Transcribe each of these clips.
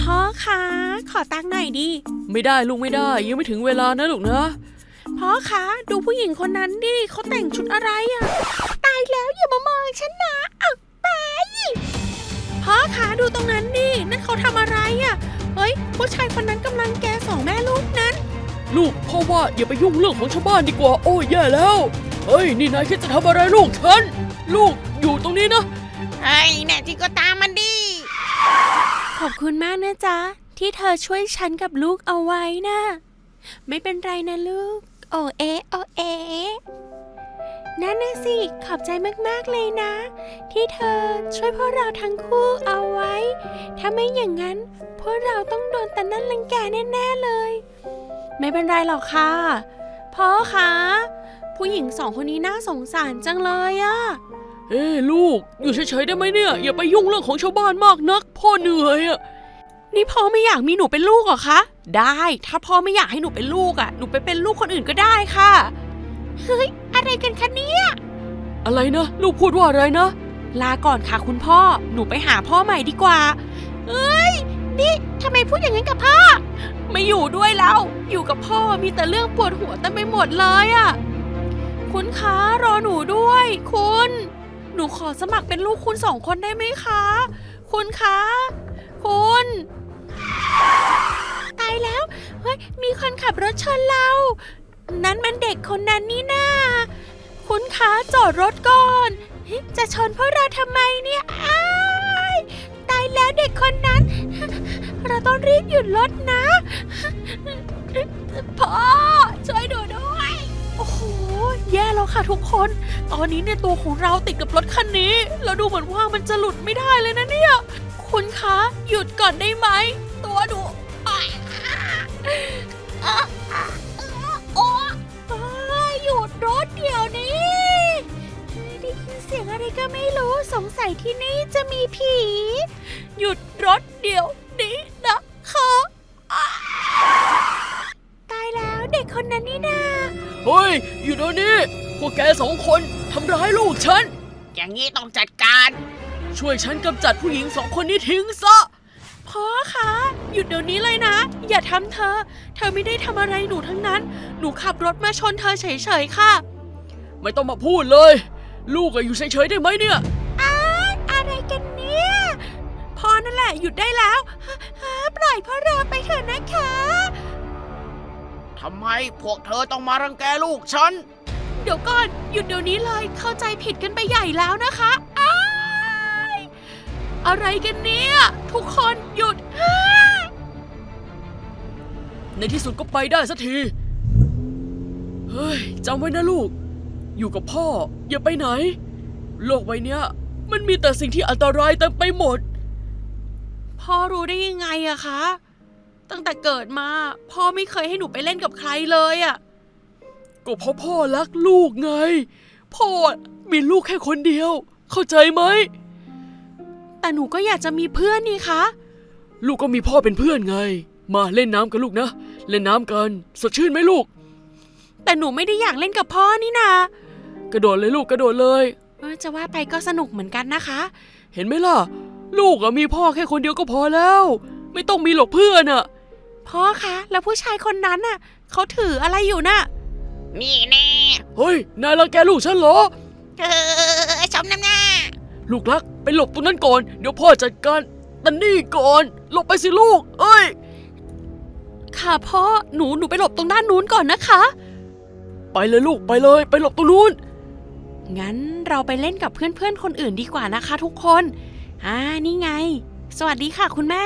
พ่อคะ ขอตังค์หน่อยดิ ไม่ได้ลูกไม่ได้ยังไม่ถึงเวลานะลูกนะ พ่อคะ ดูผู้หญิงคนนั้นดิเขาแต่งชุดอะไรอะตายแล้วอย่ามามองฉันนะเอาไปพ่อคะดูตรงนั้นดินั่นเขาทำอะไรอะเฮ้ยผู้ชายคนนั้นกำลังแกสองแม่ลูกนั้น ลูกพ่อว่าอย่าไปยุ่งเรื่องของชาวบ้านดีกว่า โอ้ยแย่แล้วเฮ้ยนี่นายคิดจะทำอะไรลูกฉัน ลูกอยู่ตรงนี้นะเฮ้ยแน่จริงก็ตามมันดิ ขอบคุณมากนะจ๊ะ ที่เธอช่วยฉันกับลูกเอาไว้นะ ไม่เป็นไรนะลูก โอเอโอเอนั่นนะสิ ขอบใจมากๆเลยนะ ที่เธอช่วยพวกเราทั้งคู่เอาไว้ ถ้าไม่อย่างนั้น พวกเราต้องโดนแต่นั่นรังแกแน่ๆเลย ไม่เป็นไรหรอกค่ะ พ่อคะ ผู้หญิงสองคนนี้น่าสงสารจังเลยอะ เอ้ลูก อยู่เฉยๆได้ไหมเนี่ย อย่าไปยุ่งเรื่องของชาวบ้านมากนัก พ่อเหนื่อยอะนี่พ่อไม่อยากมีหนูเป็นลูกเหรอคะ ได้ ถ้าพ่อไม่อยากให้หนูเป็นลูกอะ่ะหนูไปเป็นลูกคนอื่นก็ได้ค่ะ เฮ้ย อะไรกันคะเนี่ย อะไรนะ ลูกพูดว่าอะไรนะ ลาก่อนค่ะคุณพ่อ หนูไปหาพ่อใหม่ดีกว่า เอ้ย นี่ทำไมพูดอย่างนั้นกับพ่อ ไม่อยู่ด้วยแล้ว อยู่กับพ่อมีแต่เรื่องปวดหัวเต็มไปหมดเลยอะ่ะคุณคะรอหนูด้วย คุณ หนูขอสมัครเป็นลูกคุณสองคนได้ไหมคะ คุณคะ คุณ ตายแล้ว เฮ้ย มีคนขับรถชนเรา นั้นมันเด็กคนนั้นนี่นา คุณคะจอดรถก่อน จะชนพวกเราทำไมเนี่ยอ้ายตายแล้วเด็กคนนั้น เราต้องรีบหยุดรถนะ พ่อ ช่วยดู อ้โหแย่แล้วค่ะทุกคน ตอนนี้เนี่ยตัวของเราติดกับรถคันนี้ แล้วดูเหมือนว่ามันจะหลุดไม่ได้เลยนะเนี่ย คุณคะ หยุดก่อนได้ไหม ตัวดูโอ๊ยหยุดรถเดี๋ยวนี้ได้ยินเสียงอะไรก็ไม่รู้ สงสัยที่นี่จะมีผี หยุดรถเดี๋ยวนี้นะคะอะตายแล้วเด็กคนนั้นนี่นา เฮ้ย อยู่เดี๋ยวนี้ พวกแกสองคนทำร้ายลูกฉัน อย่างนี้ต้องจัดการ ช่วยฉันกำจัดผู้หญิงสองคนนี้ทิ้งซะ พ่อคะ หยุดเดี๋ยวนี้เลยนะ อย่าทำเธอ เธอไม่ได้ทำอะไรหนูทั้งนั้น หนูขับรถมาชนเธอเฉยๆค่ะ ไม่ต้องมาพูดเลย ลูกอะอยู่เฉยๆได้ไหมเนี่ยอ้ายอะไรกันเนี่ย พอนั่นแหละหยุดได้แล้วฮะฮะปล่อยพ่อเราไปเถอะนะคะทำไมพวกเธอต้องมารังแกลูกฉัน เดี๋ยวก่อน หยุดเดี๋ยวนี้เลยเข้าใจผิดกันไปใหญ่แล้วนะคะอ้ายอะไรกันเนี่ย ทุกคนหยุดในที่สุดก็ไปได้สักที เฮ้ยจำไว้นะลูก อยู่กับพ่อ อย่าไปไหน โลกใบเนี้ย มันมีแต่สิ่งที่อันตรายเต็มไปหมด พ่อรู้ได้ยังไงอะคะ ตั้งแต่เกิดมาพ่อไม่เคยให้หนูไปเล่นกับใครเลยอะก็เพราะพ่อรักลูกไง พ่อมีลูกแค่คนเดียว เข้าใจไหม แต่หนูก็อยากจะมีเพื่อนนี่คะ ลูกก็มีพ่อเป็นเพื่อนไง มาเล่นน้ำกันลูกนะ เล่นน้ำกัน สดชื่นไหมลูก แต่หนูไม่ได้อยากเล่นกับพ่อนี่นากระโดดเลยลูกกระโดดเลยเออจะว่าไปก็สนุกเหมือนกันนะคะ เห็นไหมล่ะ ลูกอะมีพ่อแค่คนเดียวก็พอแล้ว ไม่ต้องมีหรอกเพื่อนอะ พ่อคะ แล้วผู้ชายคนนั้นน่ะเขาถืออะไรอยู่น่ะนี่แน่เฮ้ย นายรังแกลูกฉันเหรอ เออชมน้ำหน้า ลูกรักไปหลบตรงนั้นก่อน เดี๋ยวพ่อจัดการตันนี่ก่อน หลบไปสิลูก เอ้ย ค่ะพ่อ หนูหนูไปหลบตรงด้านนู้นก่อนนะคะ ไปเลยลูกไปเลย ไปหลบตรงนู้น งั้นเราไปเล่นกับเพื่อนๆ คนอื่นดีกว่านะคะ ทุกคน อ่า นี่ไง สวัสดีค่ะคุณแม่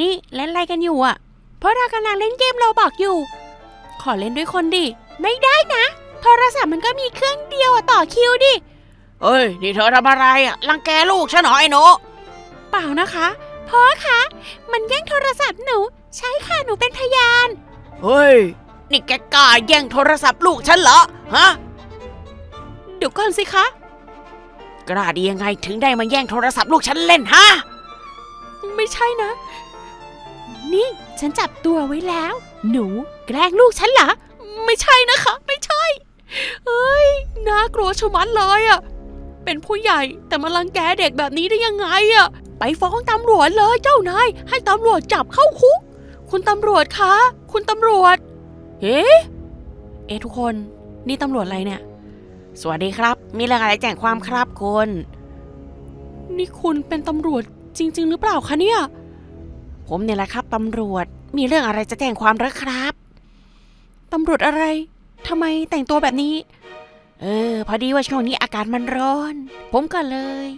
นี่เล่นอะไรกันอยู่อะเพ ราะเรากำลังเล่นเกมเราบอกอยู่ ขอเล่นด้วยคนดิ ไม่ได้นะ โทรศัพท์มันก็มีเครื่องเดียวอะต่อคิวดิ เฮ้ย นี่เธอทำอะไรอะรังแกลูกฉันเหรอไอ้หนูเปล่านะคะพ่อคะ มันแย่งโทรศัพท์หนู ใช่ค่ะหนูเป็นพยาน เฮ้ย นี่แกกล้าแย่งโทรศัพท์ลูกฉันเหรอ ฮะ เดี๋ยวก่อนสิคะ กล้าดียังไงถึงได้มาแย่งโทรศัพท์ลูกฉันเล่นฮะ ไม่ใช่นะ นี่ฉันจับตัวไว้แล้ว หนูแกล้งลูกฉันเหรอ ไม่ใช่นะคะ ไม่ใช่เอ้ย น่ากลัวชะมัดเลยอะเป็นผู้ใหญ่แต่มาลังแกเด็กแบบนี้ได้ยังไงอะไปฟ้องตำรวจเลยเจ้านาย ให้ตำรวจจับเข้าคุก คุณตำรวจคะ คุณตำรวจเอ๊เอทุกคน นี่ตำรวจอะไรเนี่ย สวัสดีครับ มีเรื่องอะไรแจ้งความครับคุณ นี่คุณเป็นตำรวจจริง ๆ หรือเปล่าคะเนี่ย ผมเนี่ยแหละครับตำรวจมีเรื่องอะไรจะแจ้งความหรือครับตำรวจอะไรทำไมแต่งตัวแบบนี้ เออ พอดีว่าช่วงนี้อากาศมันร้อน ผมก็เลย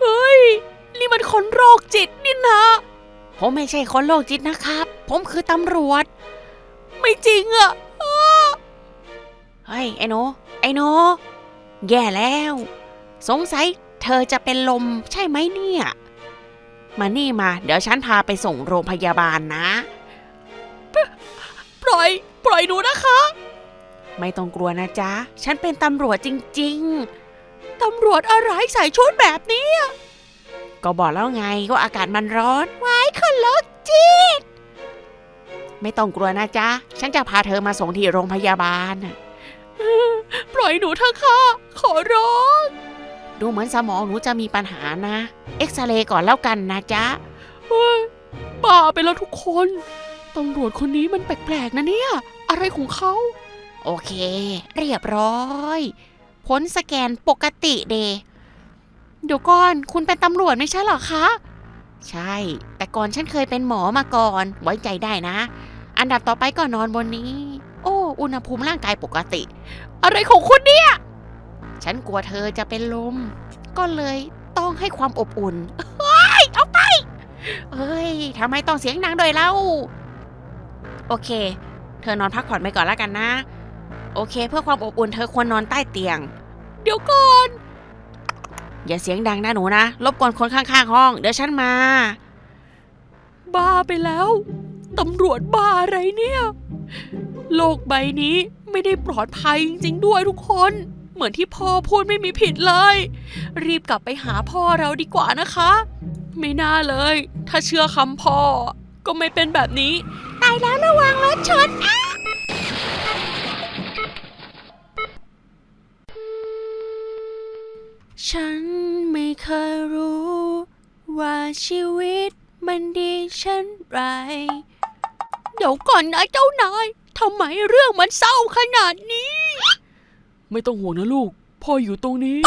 เฮ้ยนี่มันคนโรคจิตนี่นะผมไม่ใช่คนโรคจิตนะครับ ผมคือตำรวจ ไม่จริงอะอ้าเฮ้ยไอ้หนูไอ้หนูแย่แล้ว สงสัยเธอจะเป็นลมใช่ไหมเนี่ย มานี่มา เดี๋ยวฉันพาไปส่งโรงพยาบาลนะ ปล่อย ปล่อยหนูนะคะ ไม่ต้องกลัวนะจ๊ะ ฉันเป็นตำรวจจริงตำรวจอะไรใส่ชุดแบบนี้ๆก็บอกแล้วไงว่าอากาศมันร้อนไว้คนโรคจิต ไม่ต้องกลัวนะจ๊ะ ฉันจะพาเธอมาส่งที่โรงพยาบาลน่ะปล่อยหนูเถอะค่ะ ขอร้อง ดูเหมือนสมองหนูจะมีปัญหานะ เอ็กซเรย์ก่อนแล้วกันนะจ๊ะเฮ้ยบ้าไปแล้วทุกคนตำรวจคนนี้มันแปลกๆนะเนี่ย อะไรของเขา โอเค เรียบร้อย ผลสแกนปกติเดเดี๋ยวก่อน คุณเป็นตำรวจไม่ใช่เหรอคะ ใช่ แต่ก่อนฉันเคยเป็นหมอมาก่อน ไว้ใจได้นะ อันดับต่อไปก็นอนบนนี้ โอ้ อุณหภูมิร่างกายปกติ อะไรของคุณเนี่ย ฉันกลัวเธอจะเป็นลม ก็เลยต้องให้ความอบอุ่นเอ้ยทำไมต้องเสียงดังด้วยเล่าโอเค เธอนอนพักผ่อนไปก่อนแล้วกันนะ โอเค เพื่อความอบอุ่นเธอควรนอนใต้เตียง เดี๋ยวก่อน อย่าเสียงดังนะหนูนะรบกวนคนข้างๆห้อง เดี๋ยวฉันมา บ้าไปแล้วตำรวจบ้าอะไรเนี่ย โลกใบนี้ไม่ได้ปลอดภัยจริงๆด้วยทุกคน เหมือนที่พ่อพูดไม่มีผิดเลย รีบกลับไปหาพ่อเราดีกว่านะคะ ไม่น่าเลย ถ้าเชื่อคำพ่อ ก็ไม่เป็นแบบนี้ ตายแล้วระวังรถชนฉันไม่เคยรู้ ว่าชีวิตมันดีเช่นไร เดี๋ยวก่อนนะเจ้านาย ทำไมเรื่องมันเศร้าขนาดนี้ ไม่ต้องห่วงนะลูก พ่ออยู่ตรงนี้